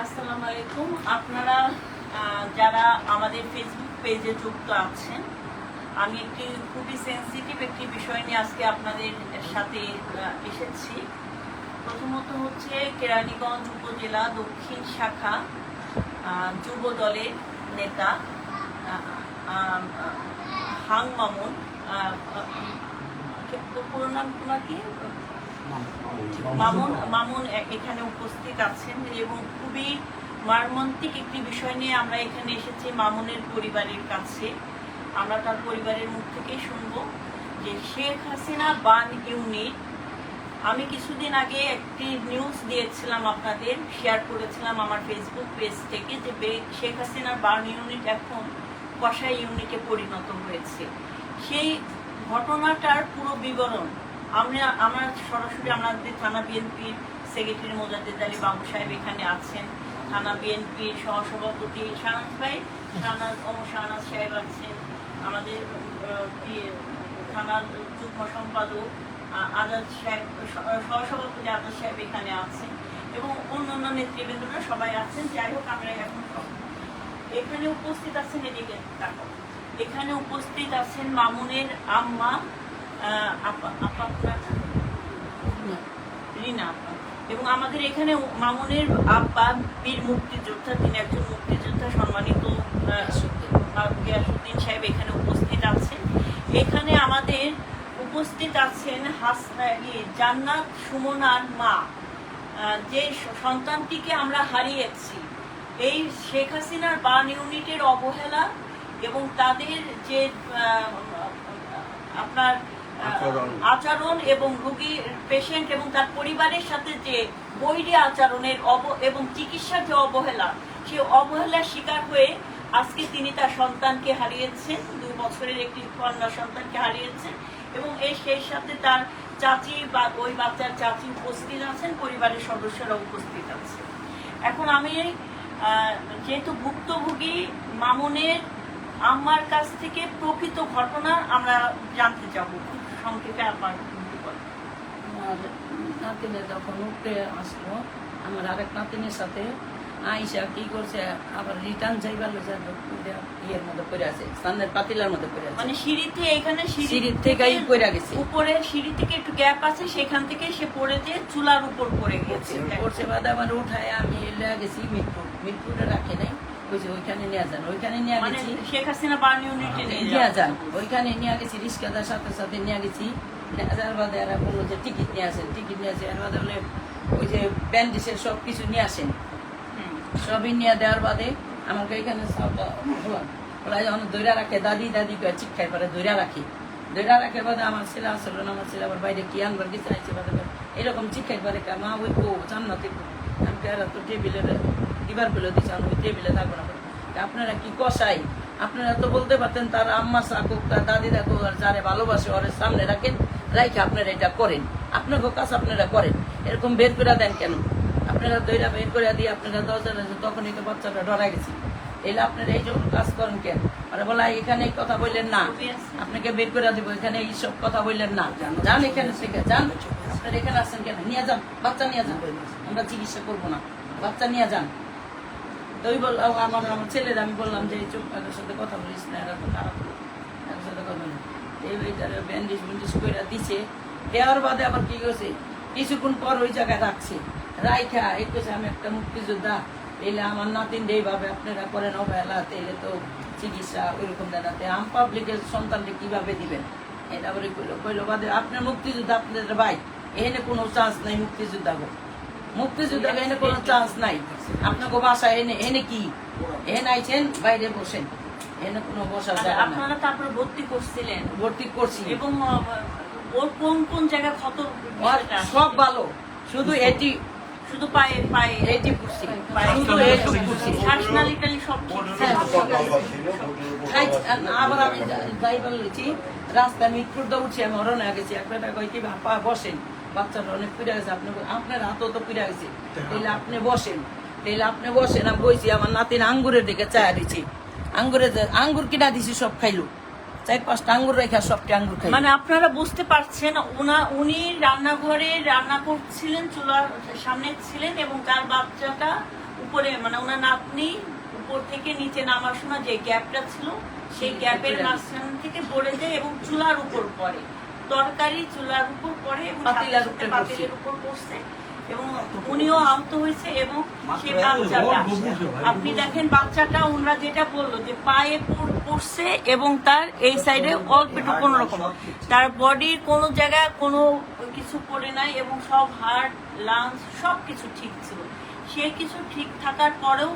আসসালামু আলাইকুম। আপনারা যারা আমাদের ফেসবুক পেজে যুক্ত আছেন, আমি একটি খুবই সেনসিটিভ একটি বিষয় নিয়ে আজকে আপনাদের সাথে এসেছি। প্রথমত হচ্ছে কেরানীগঞ্জ উপজেলা দক্ষিণ শাখা যুব দলের নেতা হাং মামুন। পুরো নাম তোমার কি? মামুন মামুন এখানে উপস্থিত আছেন এবং খুবই মর্মান্তিক একটি বিষয় নিয়ে আমরা এখানে এসেছি মামুনের পরিবারের কাছে। আমরা তার পরিবারের মুখ থেকেই শুনব যে শেখ হাসিনা বান ইউনিট। আমি কিছুদিন আগে একটি নিউজ দিয়েছিলাম আপনাদের, শেয়ার করেছিলাম আমার ফেসবুক পেজ থেকে যে শেখ হাসিনার বার্ন ইউনিট এখন কষাই ইউনিটে পরিণত হয়েছে। সেই ঘটনাটার পুরো বিবরণ আমরা আমরা সরাসরি আমাদের থানা বিএনপির সেক্রেটারি মোজাদ্দেদ আলী বাবু সাহেব এখানে আছেন। থানা বিএনপির সহসভাপতি শাহনাজ ভাই, শাহনাজ ওমর শাহনাজ সাহেব আছেন। আমাদের থানার যুগ্ম সম্পাদক আজাদ সাহেব সহসভাপতি আজাদ সাহেব এখানে আছেন এবং অন্যান্য নেতৃবৃন্দরা সবাই আছেন। যাই হোক, আমরা এখন এখানে উপস্থিত আছেন এদিকে এখানে উপস্থিত আছেন মামুনের আম্মা আপা আপা? রিনা আপা। এবং আমাদের এখানে মামুনের আব্বা বীর মুক্তিযোদ্ধা তিনি একজন মুক্তিযোদ্ধা সম্মানিত গিয়াসুদ্দিন সাহেব এখানে উপস্থিত আছেন। এখানে আমাদের উপস্থিত আছেন হাসনা ইয়ে, জান্নাত সুমনার মা। যে সন্তানটিকে আমরা হারিয়েছি। এই শেখ হাসিনার বান ইউনিটের অবহেলা এবং তাদের যে আপনার আচরণ। এবং রোগী পেশেন্ট এবং তার পরিবারের সাথে যে বৈরী আচরণের অব এবং চিকিৎসার যে অবহেলা সেই অবহেলার শিকার হয়ে আজকে তিনি তার সন্তানকে হারিয়েছেন, দুই বছরের একটি কন্যা সন্তানকে হারিয়েছেন এবং এই সেই সাথে তার চাচি বা ওই বাচ্চার চাচি উপস্থিত আছেন, পরিবারের সদস্যরা উপস্থিত আছে এখন আমি যেহেতু ভুক্তভোগী, মামুনের আমার কাছ থেকে প্রকৃত ঘটনা আমরা জানতে যাব সংক্ষেপে আপনার আমার নাতিনে যখন উঠে আসলো আমার আরেক নাতিনের সাথে আইসা কি করছে আবার রিটার্ন যাইবার লইছে ইয়ের মধ্যে পড়ে আছে স্থানের পাতিলার মধ্যে পড়ে আছে। মানে সিঁড়িতে এখানে সিঁড়ির থেকেই পড়ে গেছে। উপরে সিঁড়ি থেকে একটু গ্যাপ আছে সেখান থেকে সে পড়ে যে চুলার উপর পড়ে গেছে। পড়ছে বাদে আবার উঠায় আমি এলে গেছি মিরপুর। মিরপুরে রাখে নাই। বুঝছি ওইখানে নিয়ে যান ওইখানে নিয়ে মানে গেছি। শেখ হাসিনা বার্ন ইউনিটে নিয়ে যান। ওইখানে নিয়ে গেছি রিক্সাদার সাথে সাথে নিয়ে গেছি। বাদে এরা বলল যে টিকিট নিয়ে আসেন টিকিট নিয়ে আসে এর বাদে বলে ওই যে ব্যান্ডেজের সব কিছু নিয়ে আসেন। সবই নিয়ে দেওয়ার বাদে আমাকে এখানে বললাম ওরা যখন দৈরা রাখে দাদি দাদি করে চিক্ষায় পরে দৈরা রাখি। দৈরা রাখার বাদে আমার ছেলে আসলো না আমার ছেলে আবার বাইরে কি আনবার গেছে? আইছে বাদে এরকম চিক্ষাই পারে মা ওই বউ জান্নাতে আমি তো টেবিলে দিবার বলে দিচ্ছে আমি টেবিলে থাকব না। আপনারা কি কষাই আপনারা তো বলতে পারতেন, তার আম্মা থাকুক তার দাদি থাকুক আর যারে ভালোবাসে, ওর সামনে রাখেন, রাইখে আপনারা এটা করেন। আপনাকে কাজ আপনারা করেন। এরকম বের করে দেন কেন? আপনারা দইরা বের করে দিয়ে আপনারা দরজা তখন এই বাচ্চাটা ডরা গেছে। এলে আপনারা এই সব কাজ করেন কেন? আরে বলা এখানে কথা বললেন না। আপনাকে বের করে দিব, এখানে এইসব কথা বললেন না। যান এখানে থেকে, যান। আপনারা এখানে আসছেন কেন? নিয়ে যান, বাচ্চা নিয়ে যান। আমরা চিকিৎসা করব না। বাচ্চা নিয়ে যান। তো ওই বললাম আমার আমার ছেলের আমি বললাম যে, চুপ এদের সাথে কথা বলিস না, এরা তো খারাপ লোক। সাথে কথা বলি এই ওইটারে ব্যান্ডেজ ব্যান্ডেজ করে দিছে। দেওয়ার বাদে আবার কি করছে? কিছুক্ষণ পর ওই জায়গায় রাখছে। রাইখা, এই করছে আমি একটা মুক্তিযোদ্ধা। এলে আমার নাতিন এইভাবে আপনারা করেন অবহেলা এলে তো চিকিৎসা ওইরকম দাঁড়াতে আম পাবলিকের সন্তানকে কীভাবে দিবেন? এটা আবার কইলো। কইলো, বাদে আপনার মুক্তিযোদ্ধা, আপনাদের ভাই। এখানে কোনো চান্স নাই মুক্তিযোদ্ধা গো মুক্তিযুদ্ধ এখানে কোনো চান্স নাই। আপনাকে বাসা এনে এনে কি? এনে আইছেন বাইরে বসেন। এনে কোনো বসা যায় আপনারা তারপরে ভর্তি করছিলেন। ভর্তি করছি। এবং ওর কোন কোন জায়গায় ক্ষত সব ভালো। শুধু এটি শুধু পায়ে পায়ে এটি পায়ে শুধু এটি করছি শ্বাসনালী টালি সব আবার আমি যাই বলেছি রাস্তা মিটপুর দা উঠছি আমি অরণ্য গেছি এক বেটা কই কি বাপা বসেন। বাচ্চাটা অনেক পিড়া গেছে আপনি আপনার হাতও তো পিড়া গেছে তাইলে আপনি বসেন। তাইলে আপনি বসেন আমি বইছি আমার নাতিন আঙ্গুরের দিকে চায়া দিছি। আঙ্গুরে আঙ্গুর কিনা দিছি সব খাইলো। চার পাঁচটা আঙ্গুর রেখা সবটি আঙ্গুর খাইলো। মানে আপনারা বুঝতে পারছেন ওনা উনি রান্নাঘরে রান্না করছিলেন চুলার সামনে ছিলেন এবং তার বাচ্চাটা উপরে মানে ওনার নাতনি উপর থেকে নিচে নামার সময় যে গ্যাপটা ছিল সেই গ্যাপের মাঝখান থেকে পড়ে যায় এবং চুলার উপর পড়ে। তরকারি চুলার উপর পড়ে এবং পাতিলের উপর পড়ছে এবং উনিও আহত হয়েছে এবং সে বাচ্চাটা। আপনি দেখেন বাচ্চাটা ওনারা যেটা বলল যে পায়ে পড়ছে এবং তার এই সাইডে অল্প একটু কোনো রকম। তার বডির কোনো জায়গায় কোনো কিছু পড়ে নাই এবং সব হার্ট লাংস সব কিছু ঠিক ছিল। সে কিছু ঠিক থাকার পরেও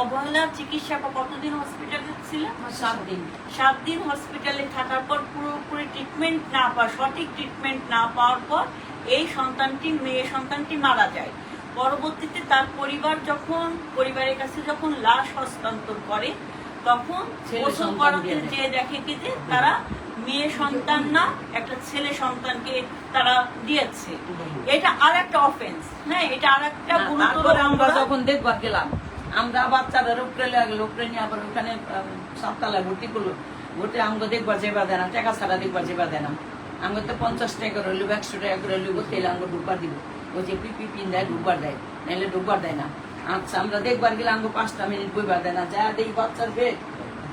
অবহেলা চিকিৎসা বা কতদিন হসপিটালে ছিল সাত দিন। সাত দিন হসপিটালে থাকার পর পুরোপুরি ট্রিটমেন্ট না পাওয়া সঠিক ট্রিটমেন্ট না পাওয়ার পর এই সন্তানটি মেয়ে সন্তানটি মারা যায়। পরবর্তীতে তার পরিবার যখন পরিবারের কাছে যখন লাশ হস্তান্তর করে তখন যে দেখে কি যে তারা মেয়ে সন্তান না একটা ছেলে সন্তানকে তারা দিয়েছে। এটা আর একটা অফেন্স হ্যাঁ? এটা আর একটা গুরুতর আমরা যখন দেখবার গেলাম। আমরা বাচ্চাদের উপরে লাগল উপরে নিয়ে আবার ওখানে সাততলায় ভর্তি করল। ভর্তি আমাকে দেখবার যেবার দেয় না টাকা ছাড়া দেখবার যেবার দেয় না। আমাকে তো পঞ্চাশ টাকা করে হইল একশো টাকা করে ভর্তি হলে আমাকে ঢুকবার দিব। ও যে পিপি পিন দেয় ঢুকবার দেয় নাহলে ঢুকবার দেয় না। আচ্ছা আমরা দেখবার গেলে আমাকে পাঁচটা মিনিট বইবার দেয় না। যা দেখি বাচ্চার বেড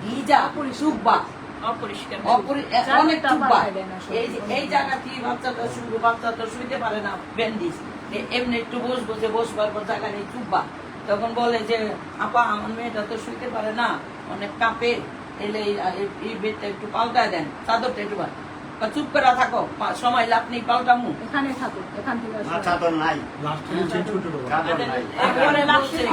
ভিজা সুব্বা অপরিষ্কার অপরি- অনেক এই এই জায়গা বাচ্চাটা শুরু বাচ্চাটা শুইতে পারে না ব্যান্ডিজ। এমনি একটু বসবো যে বসবার পর জায়গা নেই চুপবা তখন বলে যে আপা আমার মেয়েটা তো শুইতে পারে না অনেক কাঁপে। এলে এই- বেডটা একটু পাল্টায় দেন চাদরটা একটু চুপ করে থাকো। সময় লাভ নেই পাল্টামু এখানে থাকুক এখান থেকে না চাদর নাই। চাদর। লাশের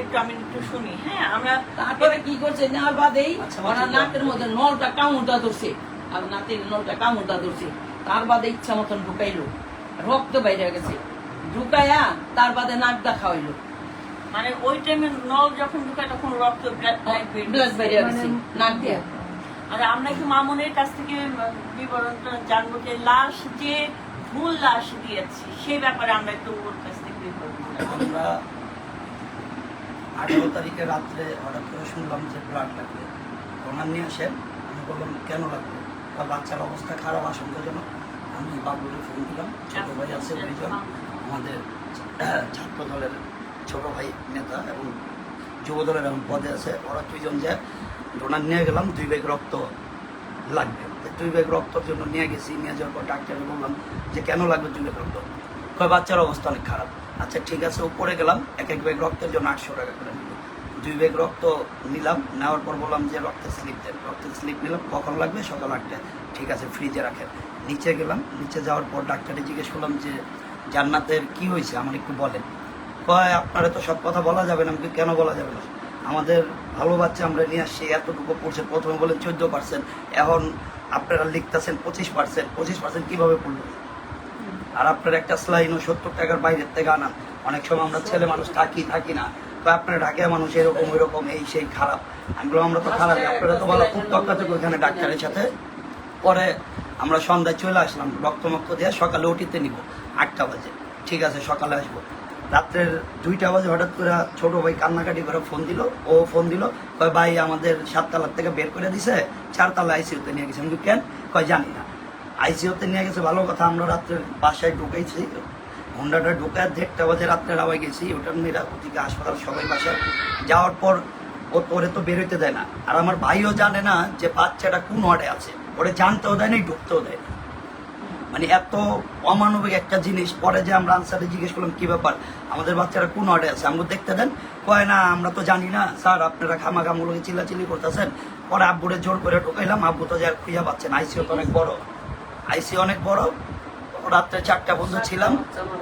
একটু আমি একটু শুনি হ্যাঁ আমরা তারপরে কি করছে? নেওয়ার বাদেই আচ্ছা, ওনার। নাকের মধ্যে নলটা কামড়টা ধরছে। আর নাতির নলটা কামড়টা ধরছে। তার বাদে ইচ্ছা মতন ঢুকাইলো। রক্ত বাইরে গেছে। ঢুকাইয়া তার বাদে নাক দেখা হইল। মানে ওই টাইমে নল যখন ঢুকায় তখন রক্ত ব্লাড ব্লাড বাইরে গেছে। নাক দিয়ে। আর আমরা একটু মামুনের কাছ থেকে বিবরণটা জানব যে লাশ যে ভুল লাশ দিয়েছে সেই ব্যাপারে আমরা একটু ওর কাছ থেকে বিবরণ আমরা আঠারো তারিখে রাত্রে হঠাৎ করে শুনলাম যে ব্লাড লাগবে ওনার নিয়ে আসেন আমি বললাম কেন লাগবে? বা বাচ্চার অবস্থা খারাপ আশঙ্কাজনক। আমি বাবুকে ফোন দিলাম ছোট ভাই আছে দুইজন। আমাদের ছাত্র দলের ছোট ভাই নেতা এবং যুব দলের এখন পদে আছে। ওরা দুইজন যে ডোনার নিয়ে গেলাম, দুই ব্যাগ রক্ত লাগবে। দুই ব্যাগ রক্তর জন্য নিয়ে গেছি, নিয়ে যাওয়ার পর ডাক্তারকে বললাম যে, কেন লাগবে দুই ব্যাগ রক্ত? কয়, বাচ্চার অবস্থা অনেক খারাপ। আচ্ছা ঠিক আছে, উপরে গেলাম, এক এক ব্যাগ রক্তের জন্য আটশো টাকা করে নিল দুই ব্যাগ রক্ত নিলাম, নেওয়ার পর বললাম যে রক্তের স্লিপ দেন। রক্তের স্লিপ নিলাম, কখন লাগবে? সকাল আটটায় ঠিক আছে, ফ্রিজে রাখেন। নিচে গেলাম, নিচে যাওয়ার পর ডাক্তারে জিজ্ঞেস করলাম যে, জান্নাতের কি হয়েছে? আমার একটু বলেন। কয়, আপনারা তো সব কথা বলা যাবে না কেন বলা যাবে না? আমাদের ভালো বাচ্চা আমরা নিয়ে আসছি, এতটুকু পড়ছে, প্রথমে বলেন চোদ্দ পার্সেন্ট এখন আপনারা লিখতেছেন পঁচিশ পার্সেন্ট পঁচিশ পার্সেন্ট কীভাবে পড়ল? আর আপনার একটা স্লাইনও সত্তর টাকার বাইরের থেকে আনান অনেক সময় আমরা ছেলে মানুষ থাকি থাকি না। বা আপনার ঢাকিয়া মানুষ এরকম, ওইরকম, এই সেই খারাপ। আমি বললাম, আমরা তো খারাপ, আপনারা তো বলা খুব তক্কাচক ওইখানে ডাক্তারের সাথে। পরে আমরা সন্ধ্যায় চলে আসলাম, রক্তমক্ত দিয়ে সকালে ওটিতে নিব, আটটা বাজে। ঠিক আছে, সকালে আসব। রাত্রের দুইটা বাজে হঠাৎ করে ছোট ভাই কান্নাকাটি করে ফোন দিল, ও ফোন দিল, কয়, ভাই, আমাদের সাততলার থেকে বের করে দিছে, চারতলা আইসিউতে নিয়ে গেছে। আমি কেন? কয়, জানি না। আইসিউতে নিয়ে গেছে, ভালো কথা, আমরা রাত্রে বাসায় ঢুকেছি হোন্ডাটা ঢুকে দেড়টা বাজে রাত্রে রাওয়াই গেছি ওটার নিরাপত্তিকে হাসপাতাল, সবাই বাসায়। যাওয়ার পর ও তোরে তো বেরোতে দেয় না। আর আমার ভাইও জানে না যে বাচ্চাটা কোন ওয়ার্ডে আছে। ওরে জানতেও দেয় না, ঢুকতেও দেয়। মানে এত অমানবিক একটা জিনিস। পরে যে আমরা আনসারে জিজ্ঞেস করলাম, কি ব্যাপার? আমাদের বাচ্চারা কোন ওয়ার্ডে আছে? আমাকে দেখতে দেন। কয়, না, আমরা তো জানি না। স্যার, আপনারা খামাখামগুলোকে চিল্লাচিল্লি করতেছেন। পরে আব্বুরে জোর করে ঢুকাইলাম। আব্বু তো যা খুঁজে পাচ্ছেন আইসিও তো অনেক বড়। আইসি অনেক বড়। রাত্রে চারটা পর্যন্ত ছিলাম।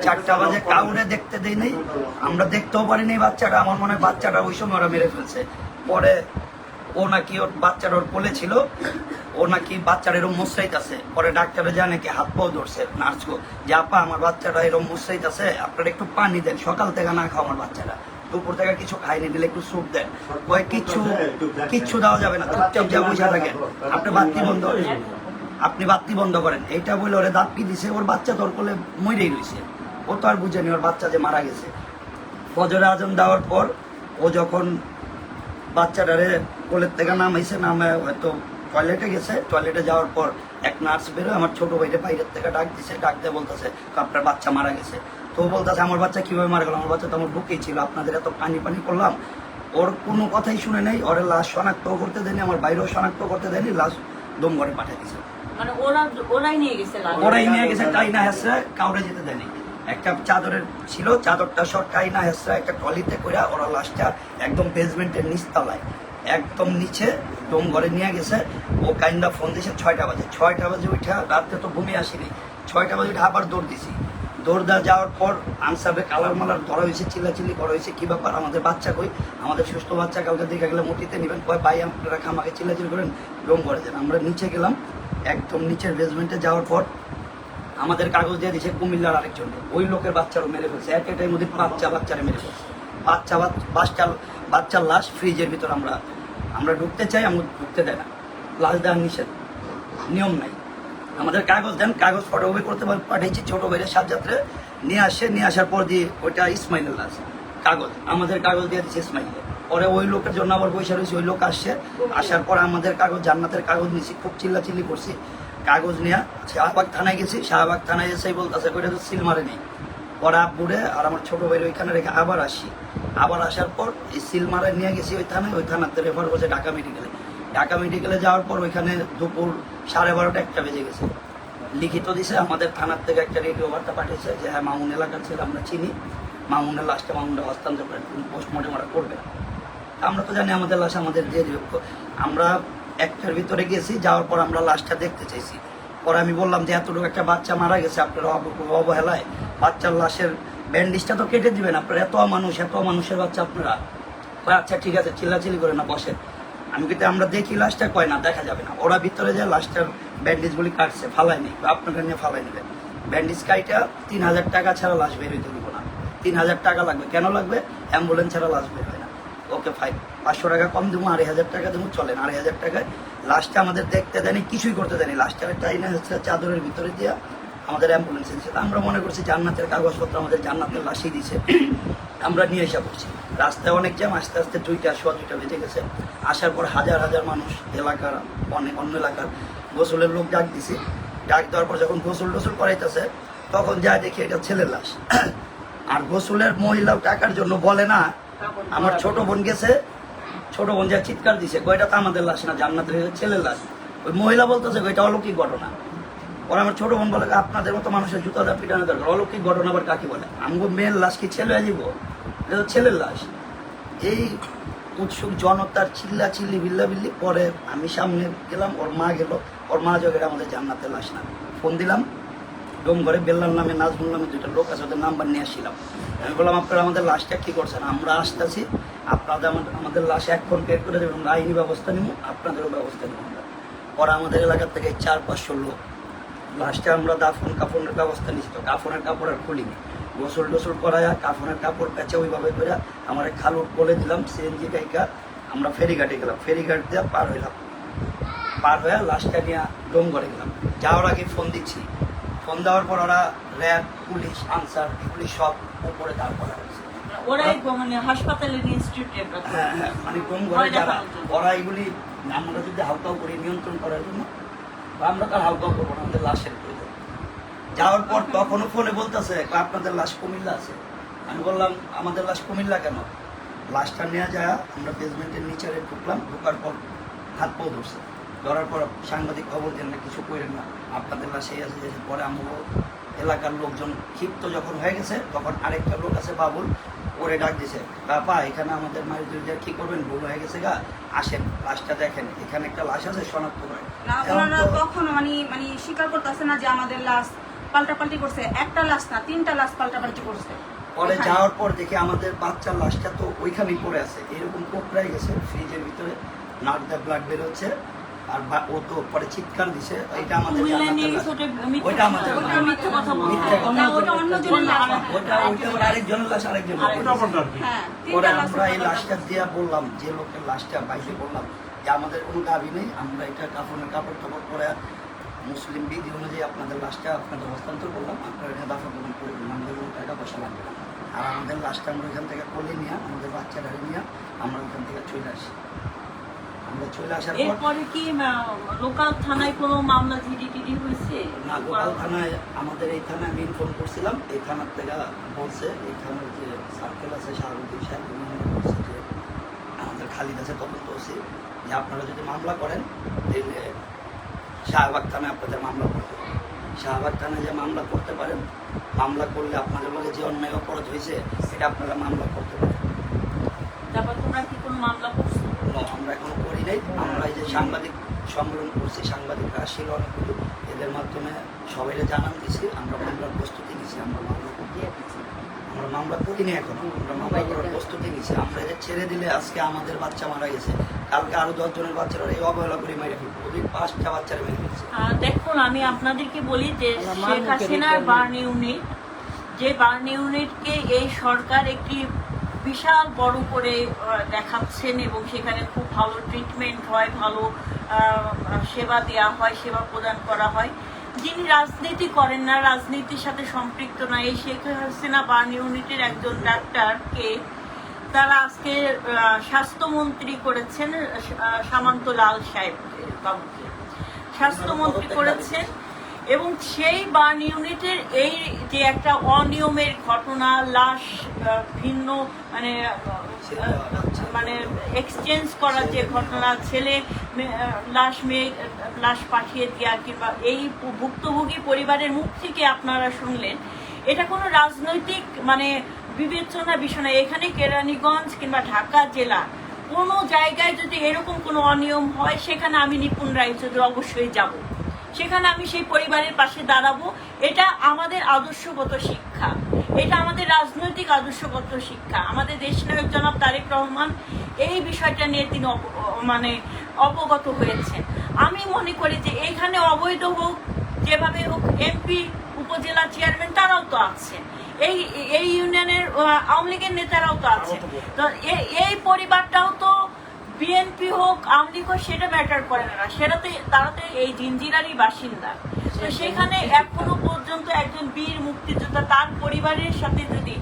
চারটা বাজে কাউরে দেখতে দেই নাই। আমরা দেখতেও পারিনি বাচ্চাটা। আমার মনে হয় বাচ্চাটা ওই সময় ওরা মেরে ফেলছে। পরে ও নাকি ওর বাচ্চাটা ওর কোলে ছিল। ও নাকি বাচ্চার এরম মুসরাইত আছে। পরে ডাক্তারে যা নাকি হাত পাও ধরছে। নার্সকে যে আপা, আমার বাচ্চাটা এরম মুসরাইত আছে, আপনারা একটু পানি দেন, সকাল থেকে না খাও আমার বাচ্চাটা দুপুর থেকে কিছু খাইনি, দিলে একটু স্যুপ দেন। কয় কিচ্ছু কিচ্ছু দেওয়া যাবে না, চুপচাপ যা বসে থাকেন। আপনি বাতি বন্ধ আপনি বাতি বন্ধ করেন। এইটা বলে ওরে দাঁত কি দিছে? ওর বাচ্চা তোর কোলে মরেই রয়েছে ও তো আর বুঝেনি, ওর বাচ্চা যে মারা গেছে। ফজরে আজম দেওয়ার পর ও যখন বাচ্চাটারে কোলের থেকে নামাইছে নামে হয়তো টয়লেটে গেছে। টয়লেটে যাওয়ার পর এক নার্স বেরোয় আমার ছোট ভাইটা বাইরের থেকে ডাক দিছে ডাক দিয়ে বলতেছে আপনার বাচ্চা মারা গেছে। তো বলতেছে আমার বাচ্চা কীভাবে মারা গেল? আমার বাচ্চা তো আমার বুকেই ছিল আপনাদের এত পানি পানি করলাম। ওর কোনো কথাই শুনে নেই ওর লাশ শনাক্ত করতে দেয়নি আমার বাইরেও শনাক্ত করতে দেয়নি লাশ দম করে পাঠিয়ে দিছে। মানে ওরাই নিয়ে গেছে। ওরাই নিয়ে হেসরা কাউরে যেতে দেয়নি। একটা চাদরের ছিল চাদরটা সব টাইনা হেসরা একটা ট্রলিতে করে ওরা লাশটা একদম বেসমেন্টের নিচতলায় একদম নিচে ডোম ঘরে নিয়ে গেছে। ও কাইন্দা ফোন দিয়েছে ছয়টা বাজে। ছয়টা বাজে উঠা রাত্রে তো ঘুমিয়ে আসিনি। ছয়টা বাজে উঠে আবার দৌড় দিছি। দৌড় দেওয়া যাওয়ার পর আনসারে কালার মালার ধরা হয়েছে, চিল্লাচিল্লি করা হয়েছে, কী ব্যাপার? আমাদের বাচ্চা কই? আমাদের সুস্থ বাচ্চা কালকে দেখে গেলে মতিতে নেবেন? কয়, ভাই, আপনারা আমাকে চিল্লাচিল্লি করেন? ডোম ঘরে দেন আমরা নিচে গেলাম। একদম নিচের বেসমেন্টে যাওয়ার পর আমাদের কাগজ দিয়ে দিয়েছে কুমিল্লার আরেকজন ওই লোকের বাচ্চারও মেরে ফেলছে। এক একটার মধ্যে বাচ্চা বাচ্চারা মেরে ফেলছে। বাচ্চা বাচ- বাচ্চার বাচ্চার লাশ ফ্রিজের ভিতর আমরা আমরা ঢুকতে চাই, আমরা ঢুকতে দেয় না। লাশ দেওয়ার নিষেধ। নিয়ম নাই। আমাদের কাগজ দেন, কাগজ ফটোকপি করতে পাঠিয়েছি ছোট সাত যাত্রে নিয়ে আসে, নিয়ে আসার পর দিয়ে ওইটা ইসমাইলের লাশ। কাগজ। আমাদের কাগজ দিয়ে দিচ্ছে ইসমাইলে পরে ওই লোকের জন্য আবার পয়সা রয়েছে, ওই লোক আসছে। আসার পর আমাদের কাগজ, জান্নাতের কাগজ নিয়েছি খুব চিল্লা চিল্লি করছি। কাগজ নিয়ে শাহবাগ থানায় গেছি, শাহবাগ থানায় এসেই বলতেছে ওইটা তো সিল মারে পরে আব্বুরে আর আমার ছোট ভাইয়ের ওইখানে রেখে আবার আসি। আবার আসার পর এই সিল মারা নিয়ে গেছি ওই থানায়, ওই থানাতে রেফার করছে ঢাকা মেডিকেলে ঢাকা মেডিকেলে যাওয়ার পর ওইখানে দুপুর সাড়ে বারোটা একটা বেজে গেছে। লিখিত দিছে আমাদের থানার থেকে একটা রেডিও বার্তা পাঠিয়েছে যে হ্যাঁ মামুন এলাকার ছেলে, আমরা চিনি। মামুনের লাশটা মামুনটা হস্তান্তর করে পোস্টমর্টম ওরা করবে। না আমরা তো জানি আমাদের লাশ আমাদের দিবে। আমরা একটার ভিতরে গেছি, যাওয়ার পর আমরা লাশটা দেখতে চাইছি। পরে আমি বললাম যে, এতটুকু একটা বাচ্চা মারা গেছে, আপনারা অব- অবহেলায় বাচ্চার লাশের ব্যান্ডেজটা তো কেটে দিবেন আপনারা। এত মানুষ এত মানুষের বাচ্চা আপনারা। কয়, আচ্ছা ঠিক আছে চিল্লাচিল্লি করে না বসেন। আমি কিন্তু আমরা দেখি লাশটা কয় না দেখা যাবে না। ওরা ভিতরে যে লাশটার ব্যান্ডেজগুলি কাটছে ফালাই নেই। আপনারা নিয়ে ফালাই নেবেন। ব্যান্ডেজ কাইটা তিন হাজার টাকা ছাড়া লাশ বের হইতে দিব না। তিন হাজার টাকা লাগবে। কেন লাগবে? অ্যাম্বুলেন্স ছাড়া লাশ বের হয় না। ওকে ফাইন পাঁচশো টাকা কম দেবো আড়াই হাজার টাকা দেবো চলেন। আড়াই হাজার টাকায় লাশটা আমাদের দেখতে দেয়নি কিছুই করতে দেয়নি। টাইনা হচ্ছে চাদরের ভিতরে দিয়া আমাদের অ্যাম্বুলেন্স তা আমরা মনে করছি জান্নাতের কাগজপত্র আমাদের জান্নাতের লাশই দিছে আমরা নিয়ে এসে পড়ছি। রাস্তায় অনেক জ্যাম আস্তে আস্তে দুইটা, সোয়া দুইটা বেজে গেছে। আসার পর হাজার হাজার মানুষ, এলাকার অনেক অন্য এলাকার গোসলের লোক ডাক দিছে। ডাক দেওয়ার পর যখন গোসল টোসল করাইতেছে, তখন যায় দেখি এটা ছেলের লাশ। আর গোসলের মহিলাও টাকার জন্য বলে না, আমার ছোট বোন গেছে। ছোট বোন যা চিৎকার দিছে কয়টা তো আমাদের লাশ না, জান্নাতের ছেলের লাশ। ওই মহিলা বলতেছে এটা অলৌকিক ঘটনা। ওরা আমার ছোট বোন বলে, আপনাদের মতো মানুষের জুতা দা পিটানো দরকার, অলৌকিক ঘটনা আবার কাকে বলে? আমগো মেয়ের লাশ কি ছেলে আসিব এটা তো ছেলের লাশ। এই উৎসুক জনতার চিল্লা চিল্লি বিল্লা বিল্লি পরে আমি সামনে গেলাম, ওর মা গেল। ওর মা যোগের আমাদের জান্নাতে লাশ না। ফোন দিলাম, ডোম ঘরে বেল্লার নামে, নাজমুল নামে দুইটা লোক আছে, ওদের নাম্বার নিয়ে আসছিলাম। আমি বললাম, আপনারা আমাদের লাশটা কি করছেন? আমরা আসতেছি, আপনাদের আমাদের- আমাদের লাশ এখন পেড করে দেবেন আইনি ব্যবস্থা নিব, আপনাদেরও ব্যবস্থা নিব আমরা। ওরা আমাদের এলাকার থেকে চার পাঁচশো লোক। লাস্টে আমরা দাফন কাফনের ব্যবস্থা নিচ্ছি তো কাফনের কাপড় আর খুলিনি। গোসল টোসল করায় কাফনের কাপড় পেঁচে ওইভাবে করে আমার খালুর বলে দিলাম সিএনজি গাইকা আমরা ফেরিঘাটে গেলাম। ফেরিঘাট দিয়ে পার হইলাম। পার হয়ে লাস্টটা নিয়ে ডোম করে গেলাম। যাওয়ার আগে ফোন দিচ্ছি। ফোন দেওয়ার পর ওরা র্যাব পুলিশ আনসার পুলিশ সব উপরে দাঁড় করা হয়েছে মানে হাসপাতালের হ্যাঁ হ্যাঁ মানে ঘরে যারা। ওরা এগুলি আমরা যদি হালকাও করি নিয়ন্ত্রণ করার জন্য আমরা তার হালকাও করব না, আমাদের লাশের প্রয়োজন যাওয়ার পর তখনও ফোনে বলতেছে আপনাদের লাশ কুমিল্লা আছে। আমি বললাম, আমাদের লাশ কুমিল্লা কেন? লাশটা নেওয়া যায়, আমরা বেসমেন্টের নিচে ঢুকলাম, ঢোকার পর হাত পাও ধরছে। ধরার পর সাংবাদিক খবর দেন, না, কিছু করেন না, আপনাদের লাশ এই আছে যে পরে আমগো এলাকার লোকজন ক্ষিপ্ত যখন হয়ে গেছে, তখন আরেকটা লোক আছে বাবুল, ওরে ডাক দিছে বাপা এখানে আমাদের মায়ের দুর্গা কি করবেন? ভুল হয়ে গেছে গা, আসেন, লাশটা দেখেন, এখানে একটা লাশ আছে, শনাক্ত করেন। না ওনারা কখনো মানে মানে স্বীকার করতেছে না যে আমাদের লাশ পাল্টাপাল্টি করছে। একটা লাশ না তিনটা লাশ পাল্টাপাল্টি করছে। পরে যাওয়ার পর দেখি আমাদের বাচ্চার লাশটা তো ওইখানেই পড়ে আছে। এরকম গেছে ফ্রিজের ভিতরে নাক দিয়ে ব্লাড বেরোচ্ছে আর ও তো পরে চিৎকার দিছে। এটা আমাদের ওইটা আমাদের ওটা মিথ্যা কথা বলছে। মিথ্যা কথা। না, ওটা অন্যজনের লাশ। ওটা ওইটা আরেকজনের লাশ। আরেকজনের হ্যাঁ পরে আমরা এই লাশটা দিয়া বললাম যে লোকের লাশটা বাইরে বললাম যে আমাদের কোনো দাবি নেই। আমরা এটা কাপড়ের কাপড় টাপড় পরে মুসলিম বিধি অনুযায়ী আপনাদের লাশটা আপনাদের হস্তান্তর করলাম। আপনারা এটা দাফন করুন করে দিন আমাদের কোনো টাকা পয়সা লাগবে না। আর আমাদের লাশটা আমরা ওইখান থেকে কোলে নিয়ে আমাদের বাচ্চারা নিয়ে আমরা ওইখান থেকে চলে আসি। আমরা চলে আসার পর এরপরে কি লোকাল থানায় কোনো মামলা জিডি টিডি হয়েছে? না গোপাল থানায় আমাদের এই থানায় আমি ইনফর্ম করছিলাম। এই থানার থেকে বলছে এই থানার যে সার্কেল আছে শাহরুদ্দিন সাহেব আমাদের খালিদ আছে তদন্ত হচ্ছে যে আপনারা যদি মামলা করেন তাহলে শাহবাগ থানায় আপনাদের মামলা করতে হবে। শাহবাগ থানায় যে মামলা করতে পারেন মামলা করলে আপনাদের লগে যে অন্যায় অপরাধ হয়েছে সেটা আপনারা মামলা করতে পারেন। তারপর তোমরা কি কোনো মামলা করছ? আমরা এখনও করি নাই। আমরা এই যে সাংবাদিক সম্মেলন করছি সাংবাদিকরা আসছিল অনেকগুলো। এদের মাধ্যমে সবাই জানান দিছি আমরা মামলার প্রস্তুতি নিছি আমরা মামলা করতে আমরা মামলা করিনি এখনও। আমরা মামলা করার প্রস্তুতি আমরা যে ছেড়ে দিলে আজকে আমাদের বাচ্চা মারা গেছে। কালকে আরও দশ জনের বাচ্চারা এই অবহেলা করে মেরে ফেলব। ওদের পাঁচটা বাচ্চারা মেরে ফেলছে। দেখুন আমি আপনাদেরকে বলি যে শেখ হাসিনার বার্ন ইউনিট যে বার্ন ইউনিটকে এই সরকার একটি বিশাল বড় করে আহ, দেখাচ্ছেন এবং সেখানে খুব ভালো ট্রিটমেন্ট হয় ভালো আহ, সেবা দেওয়া হয় সেবা প্রদান করা হয়। যিনি রাজনীতি করেন না রাজনীতির সাথে সম্পৃক্ত না এই শেখ হাসিনা বার্ন ইউনিটের একজন ডাক্তারকে তারা আজকে স্বাস্থ্যমন্ত্রী করেছেন সামন্ত লাল সাহেব বাবুকে। স্বাস্থ্যমন্ত্রী করেছেন। এবং সেই বার্ন ইউনিটের এই যে একটা অনিয়মের ঘটনা, লাশ ভিন্ন মানে মানে এক্সচেঞ্জ করার যে ঘটনা, ছেলে লাশ মেয়ে, লাশ পাঠিয়ে দেওয়া কিংবা এই ভুক্তভোগী পরিবারের মুখ থেকে আপনারা শুনলেন, এটা কোনো রাজনৈতিক মানে বিবেচনা বিষয় না। এখানে কেরানীগঞ্জ কিংবা ঢাকা জেলা, কোনো জায়গায় যদি এরকম কোনো অনিয়ম হয়, সেখানে আমি নিপুণ রায় রায়চৌধুরী অবশ্যই যাব। সেখানে আমি সেই পরিবারের পাশে দাঁড়াবো। এটা আমাদের আদর্শগত শিক্ষা। এটা আমাদের রাজনৈতিক আদর্শগত শিক্ষা। আমাদের দেশনায়ক জনাব তারেক রহমান এই বিষয়টা নিয়ে তিনি মানে অবগত হয়েছেন। আমি মনে করি যে এখানে অবৈধ হোক যেভাবে হোক এমপি উপজেলা চেয়ারম্যান তারাও তো আছেন। এই এই ইউনিয়নের আওয়ামী লীগের নেতারাও তো আছেন। তো এই পরিবারটাও তো বিএনপি হোক আওয়ামী লীগ হোক সেটা ম্যাটার করে না। সেটাতে তারা তো এই জিঞ্জিরারই বাসিন্দা। তো সেখানে এখনও পর্যন্ত একজন বীর মুক্তিযোদ্ধা তার পরিবারের সাথে যদি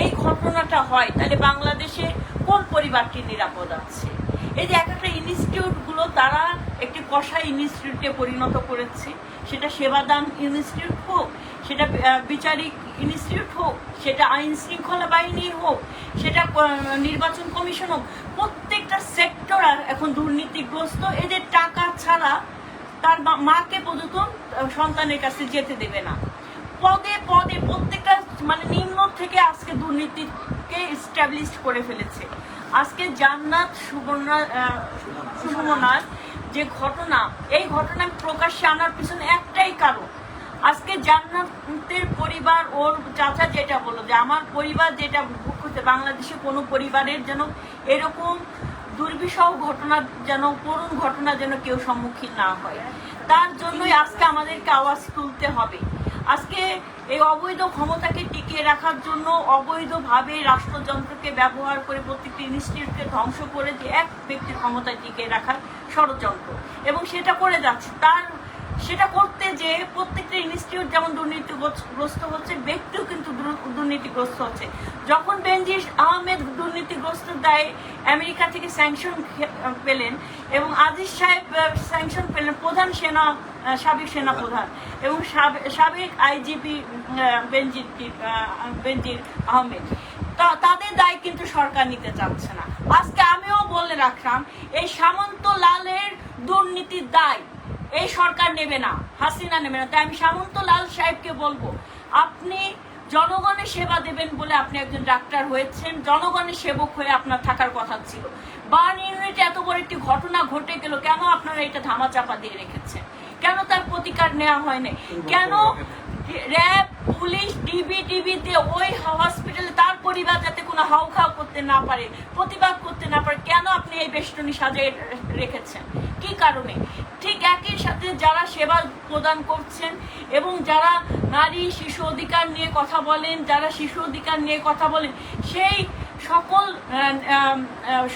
এই ঘটনাটা হয় তাহলে বাংলাদেশে কোন পরিবারটি নিরাপদ আছে? এই যে এক একটা ইনস্টিটিউটগুলো তারা একটি কষা ইনস্টিটিউটে পরিণত করেছে। সেটা সেবাদান ইনস্টিটিউট হোক সেটা বিচারিক ইনস্টিটিউট হোক সেটা আইন শৃঙ্খলা বাহিনী হোক সেটা নির্বাচন কমিশন হোক প্রত্যেকটা সেক্টর এখন দুর্নীতিগ্রস্ত এদের টাকা ছাড়া তার মাকে পর্যন্ত সন্তানের কাছে যেতে দেবে না। পদে পদে প্রত্যেকটা মানে নিম্ন থেকে আজকে দুর্নীতিকে স্টাবলিশ করে ফেলেছে। আজকে জান্নাত সুবর্ণা যে ঘটনা, এই ঘটনা প্রকাশ্যে আনার পিছনে একটাই কারণ। আজকে জান্নাতের পরিবার, ওর চাচা যেটা বলল যে, আমার পরিবার যেটা করতে বাংলাদেশে কোনো পরিবারের যেন এরকম দুর্বিষহ ঘটনা যেন, করুণ ঘটনা যেন কেউ সম্মুখীন না হয়। তার জন্যই আজকে আমাদেরকে আওয়াজ তুলতে হবে। আজকে এই অবৈধ ক্ষমতাকে টিকিয়ে রাখার জন্য অবৈধভাবে রাষ্ট্রযন্ত্রকে ব্যবহার করে প্রত্যেকটি ইনস্টিটিউটকে ধ্বংস করে যে এক ব্যক্তির ক্ষমতা টিকিয়ে রাখার ষড়যন্ত্র। এবং সেটা করে যাচ্ছে। তার সেটা করতে যে প্রত্যেকটা ইনস্টিটিউট যেমন দুর্নীতিগ্রস্ত হচ্ছে ব্যক্তিও কিন্তু দুর্নীতিগ্রস্ত হচ্ছে। যখন বেনজির আহমেদ দুর্নীতিগ্রস্ত দায়ে আমেরিকা থেকে স্যাংশন পেলেন এবং আজিজ সাহেব স্যাংশন পেলেন প্রধান সেনা সাবেক সেনা প্রধান এবং সাবে- সাবেক আইজিপি বেনজির আহ, বেনজির আহমেদ। তাদের দায় কিন্তু সরকার নিতে চাচ্ছে না। আজকে আমিও বলে রাখলাম এই সামন্ত লালের দুর্নীতির দায় এই সরকার নেবে না, হাসিনা নেবে না। তাই আমি সামন্ত লাল সাহেবকে বলব, আপনি জনগণের সেবা দেবেন বলে আপনি একজন ডাক্তার হয়েছেন, জনগণের সেবক হয়ে আপনার থাকার কথা ছিল। বার্ন ইউনিটে এত বড় একটি ঘটনা ঘটে গেল, কেন আপনারা এটা ধামাচাপা দিয়ে রেখেছেন? কেন তার প্রতিকার নেওয়া হয়নি? কেন র্যাব, পুলিশ, ডিবি টিভি দিয়ে ওই হসপিটালে তার পরিবার যাতে কোনো হাউ খাও করতে না পারে, প্রতিবাদ করতে না পারে, কেন আপনি এই বেষ্টনী সাজিয়ে রেখেছেন? কি কারণে? ঠিক একই সাথে যারা সেবা প্রদান করছেন এবং যারা নারী শিশু অধিকার নিয়ে কথা বলেন, যারা শিশু অধিকার নিয়ে কথা বলেন, সেই সকল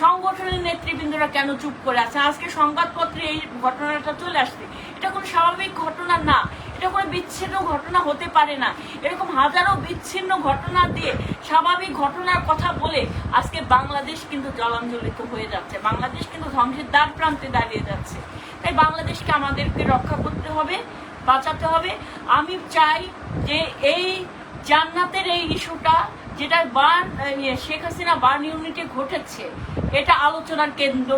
সংগঠনের নেতৃবৃন্দরা কেন চুপ করে আছে? আজকে সংবাদপত্রে এই ঘটনাটা চলে আসছে। এটা কোনো স্বাভাবিক ঘটনা না। এটা কোনো বিচ্ছিন্ন ঘটনা হতে পারে না। এরকম হাজারো বিচ্ছিন্ন ঘটনা দিয়ে স্বাভাবিক ঘটনার কথা বলে আজকে বাংলাদেশ কিন্তু জলাঞ্জলিত হয়ে যাচ্ছে। বাংলাদেশ কিন্তু ধ্বংসের দ্বার প্রান্তে দাঁড়িয়ে যাচ্ছে। তাই বাংলাদেশকে আমাদেরকে রক্ষা করতে হবে বাঁচাতে হবে। আমি চাই যে এই জান্নাতের এই ইস্যুটা যেটা বার্ন ইয়ে, শেখ হাসিনা বার্ন ইউনিটে ঘটেছে এটা আলোচনার কেন্দ্র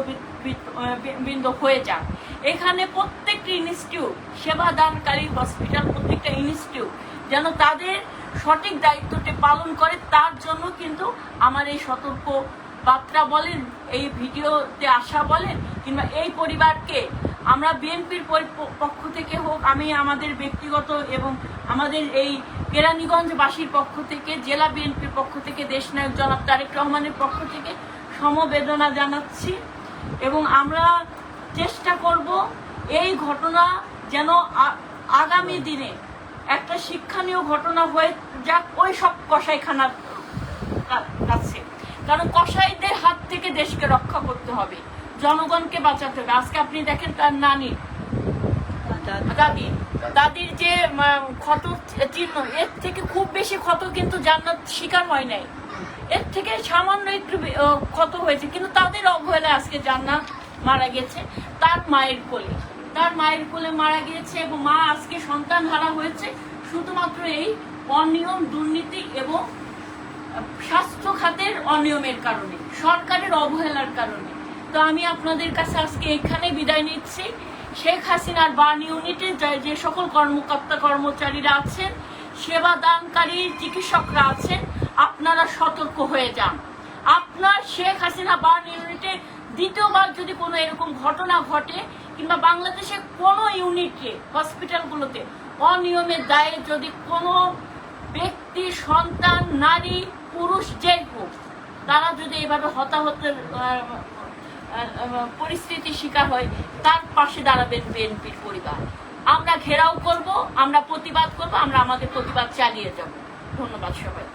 বিন্দু হয়ে যাক। এখানে প্রত্যেকটি ইনস্টিটিউট সেবাদানকারী হসপিটাল প্রত্যেকটা ইনস্টিটিউট যেন তাদের সঠিক দায়িত্বটি পালন করে তার জন্য কিন্তু আমার এই সতর্ক বার্তা বলেন এই ভিডিওতে আসা বলেন কিংবা এই পরিবারকে আমরা বিএনপির পক্ষ থেকে হোক, আমি আমাদের ব্যক্তিগত এবং আমাদের এই কেরানীগঞ্জবাসীর পক্ষ থেকে, জেলা বিএনপির পক্ষ থেকে, দেশনায়ক জনাব তারেক রহমানের পক্ষ থেকে সমবেদনা জানাচ্ছি এবং আমরা চেষ্টা করব এই ঘটনা যেন আগামী দিনে একটা শিক্ষণীয় ঘটনা হয়ে যাক ওই সব কসাইখানার কা- কাছে। কারণ কসাইদের হাত থেকে দেশকে রক্ষা করতে হবে। জনগণকে বাঁচাতে হবে। আজকে আপনি দেখেন তার নানি। দাদি। দাদির যে ক্ষত চিহ্ন, এর থেকে খুব বেশি ক্ষত কিন্তু জান্নাত শিকার হয় নাই। এর থেকে সামান্য একটু ক্ষত হয়েছে। কিন্তু তাদের অবহেলা আজকে জান্নাত মারা গেছে তার মায়ের কোলে। তার মায়ের কোলে মারা গিয়েছে এবং মা আজকে সন্তান হারা হয়েছে। শুধুমাত্র এই অনিয়ম, দুর্নীতি এবং স্বাস্থ্য খাতের অনিয়মের কারণে, সরকারের অবহেলার কারণে। তো আমি আপনাদের কাছে আজকে এখানে বিদায় নিচ্ছি। শেখ হাসিনার বার্ন ইউনিটে যে- সকল কর্মকর্তা কর্মচারীরা আছেন, সেবা দানকারী চিকিৎসকরা আছেন, আপনারা সতর্ক হয়ে যান। আপনার শেখ হাসিনা বার্ন ইউনিটে দ্বিতীয়বার যদি কোনো এরকম ঘটনা ঘটে, কিংবা বাংলাদেশের কোনো ইউনিটে, হসপিটালগুলোতে অনিয়মের দায়ে যদি কোনো ব্যক্তি, সন্তান, নারী, পুরুষ যে হোক, তারা যদি এভাবে হতাহতের পরিস্থিতির শিকার হয় তার পাশে দাঁড়াবেন বিএনপির পরিবার। আমরা ঘেরাও করব, আমরা প্রতিবাদ করব, আমরা আমাদের প্রতিবাদ চালিয়ে যাব। ধন্যবাদ সবাই